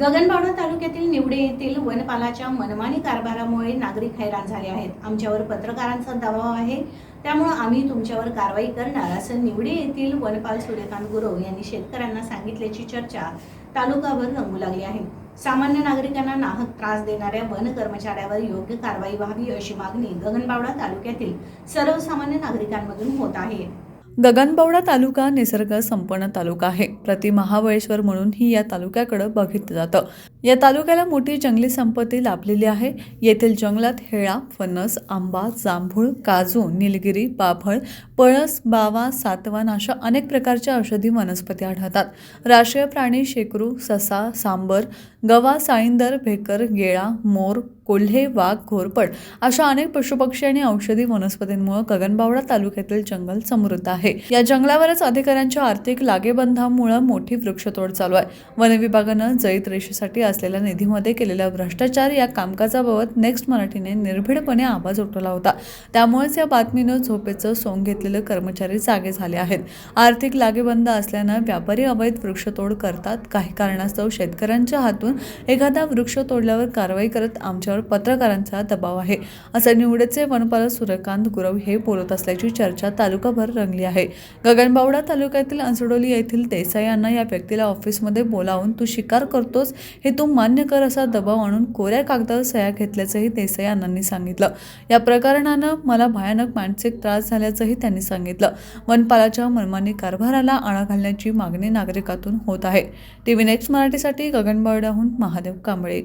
गगनबावडा तालुक्यातील निवडे येथील वनपालाच्या मनमानी कारभारामुळे नागरिक हैराण झाले आहेत. आमच्यावर पत्रकारांचा दबाव आहे. त्यामुळे आम्ही तुमच्यावर कारवाई करणार असं निवडे येथील वनपाल सूर्यकांत गुरव यांनी शेतकऱ्यांना सांगितल्याची चर्चा तालुकाभर रंगू लागली आहे. सामान्य नागरिकांना नाहक त्रास देणाऱ्या वन कर्मचाऱ्यावर योग्य कारवाई व्हावी अशी मागणी गगनबावडा तालुक्यातील सर्वसामान्य नागरिकांमधून होत आहे. गगनबावडा तालुका निसर्ग संपन्न तालुका आहे. प्रति महाबळेश्वर म्हणूनही या तालुक्याकडे बघितलं जातं. या तालुक्याला मोठी जंगली संपत्ती लाभलेली आहे. येथील जंगलात हेळा फणस आंबा जांभूळ काजू निलगिरी बाभळ पळस बावा सातवान अशा अनेक प्रकारच्या औषधी वनस्पती आढळतात. राष्ट्रीय प्राणी शेकरू ससा सांबर गवा साळींदर भेकर गेळा मोर कोल्हे वाघ घोरपड अशा अनेक पशुपक्षी आणि औषधी वनस्पतींमुळे गगनबावडा तालुक्यातील जंगल समृद्ध आहे. या जंगलावरच अधिकाऱ्यांच्या आर्थिक लागेबंधामुळे मोठी वृक्षतोड चालू आहे. वन विभागानं जैत रेषेसाठी असलेल्या निधीमध्ये केलेला भ्रष्टाचार या कामकाजाबाबत नेक्स्ट मराठीने निर्भीडपणे आवाज उठवला होता. त्यामुळेच या बातमीनं झोपेचं सोंग घेतलेले कर्मचारी जागे झाले आहेत. आर्थिक लागेबंद असल्यानं व्यापारी अवैध वृक्षतोड करतात. काही कारणास्तव शेतकऱ्यांच्या हातून एखादा वृक्ष तोडल्यावर कारवाई करत आमच्या आमच्यावर पत्रकारांचा दबाव आहे. असं निवडचे वनपाल सूर्यकांत गुरव हे बोलत असल्याची चर्चा तालुकाभर रंगली आहे. गगनबावडा तालुक्यातील अंसडोली येथील देसाई यांना या व्यक्तीला ऑफिसमध्ये बोलावून तू शिकार करतोस हे तू मान्य कर असा दबाव आणून कोऱ्या कागदावर सह्या घेतल्याचंही देसाई अण्णांनी सांगितलं. या प्रकरणानं मला भयानक मानसिक त्रास झाल्याचंही त्यांनी सांगितलं. वनपालाच्या मनमानी कारभाराला आळा घालण्याची मागणी नागरिकातून होत आहे. टीव्ही नेक्स्ट मराठीसाठी गगनबावड्याहून महादेव कांबळे.